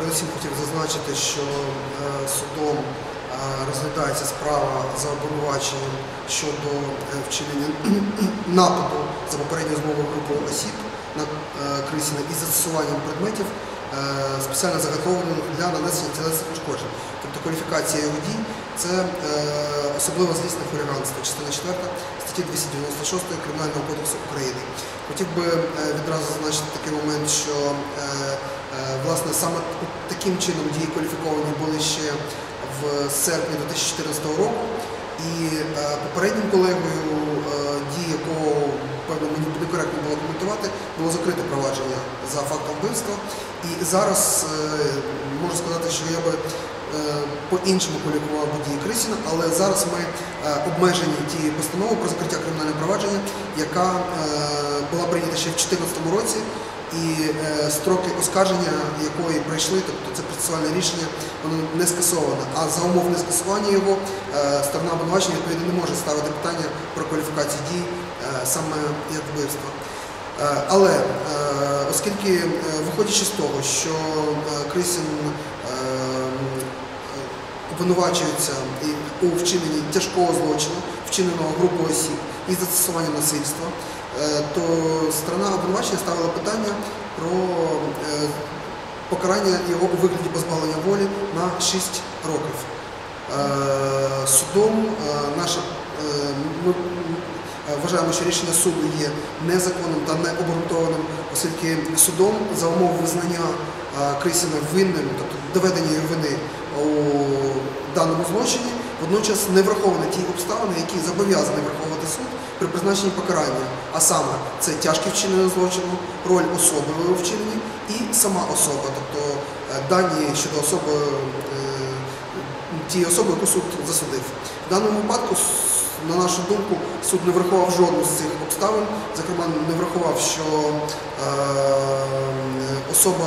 Передусім хотів зазначити, що е, судом е, розглядається справа за обвинуваченням щодо е, вчинення нападу за попередньою змовою групою осіб на Крисіна із застосуванням предметів, спеціально заготовлених для нанесення тілесних ушкоджень. Тобто кваліфікація його дій це е, особливо злісне хуліганство, частина 4 статті 296 Кримінального кодексу України. Хотів би е, відразу зазначити такий момент, що е, е, власне саме таким чином дії кваліфіковані були ще в серпні 2014 року. І е, попереднім колегою, е, дії якого певно некоректно було коментувати, було закрите провадження за фактом вбивства. І зараз е, можу сказати, що я би е, по-іншому полікував події Крисіна, але зараз ми е, обмежені тією постановою про закриття кримінального провадження, яка була прийнята ще в 2014 році. І е, строки оскарження якої пройшли, тобто це процесуальне рішення, воно не скасоване. А за умов нескасування його е, сторона обвинувачення відповідно не може ставити питання про кваліфікацію дій е, саме як вбивства. Але оскільки, виходячи з того, що Крисін обвинувачується у вчиненні тяжкого злочину, вчиненого групою осіб із застосуванням насильства, то сторона обвинувачення ставила питання про е, покарання його у вигляді позбавлення волі на 6 років. Е, Судом е, наша е, ми е, вважаємо, що рішення суду є незаконним та необґрунтованим, оскільки судом за умов визнання е, Крисіна винним, тобто доведення його вини у даному злочині, водночас не враховані ті обставини, які зобов'язаний враховувати суд при призначенні покарання. А саме це тяжке вчинення злочину, роль особи у вчиненні і сама особа, тобто е, дані щодо особи е, тієї особи, яку суд засудив. В даному випадку, на нашу думку, суд не врахував жодну з цих обставин. Зокрема, не врахував, що е, особа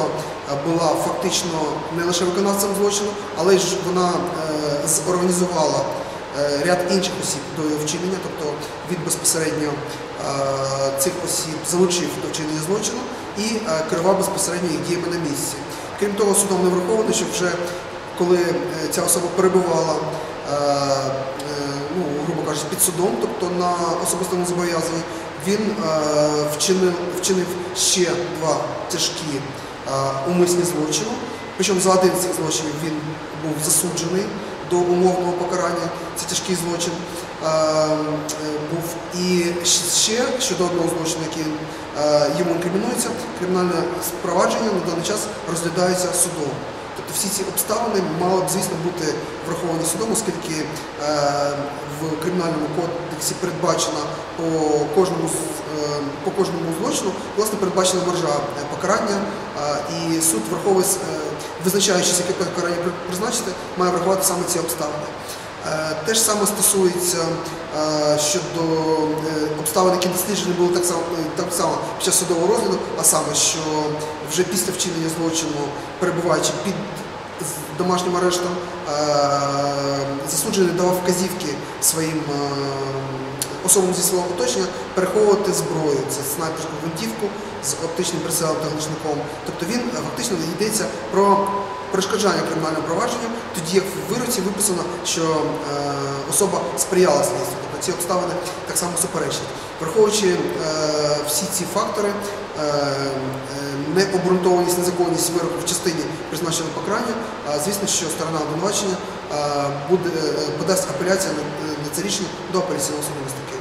була фактично не лише виконавцем злочину, але ж вона зорганізувала ряд інших осіб до його вчинення, тобто він безпосередньо е, цих осіб залучив до вчинення злочину і е, керував безпосередньо їх діями на місці. Крім того, судом не враховано, що вже коли е, ця особа перебувала, е, е, ну, грубо кажучи, під судом, тобто на особистому зобов'язанні, він е, вчинив, вчинив ще два тяжкі е, умисні злочини. Причому за один з цих злочинів він був засуджений до умовного покарання. Це тяжкий злочин е, е, був. І ще щодо одного злочину, який е, йому інкримінується, кримінальне спровадження на даний час розглядається судом. Тобто всі ці обставини мали б, звісно, бути враховані судом, оскільки е, в кримінальному кодексі передбачена по кожному, е, по кожному злочину власне передбачена маржа е, покарання, е, і суд враховує, е, визначаючись, яке покарання призначити, має врахувати саме ці обставини. Е, Те ж саме стосується е, щодо е, обставин, які досліджені були так само, так само під час судового розгляду, а саме, що вже після вчинення злочину, перебуваючи під домашнім арештом, засуджений давав вказівки своїм особам зі свого оточення переховувати зброю. Це снайперську гвинтівку з оптичним прицелом та глушником. Тобто він е, фактично йдеться про перешкоджання кримінального провадження, тоді як в вироці виписано, що е, особа сприяла слідству. Тобто ці обставини так само суперечать. Враховуючи е, всі ці фактори, е, е, необґрунтованість, незаконність вироку в частині призначеного покарання, е, звісно, що сторона обвинувачення е, буде, е, подасть апеляцію на, на це рішення до апеляційного суду.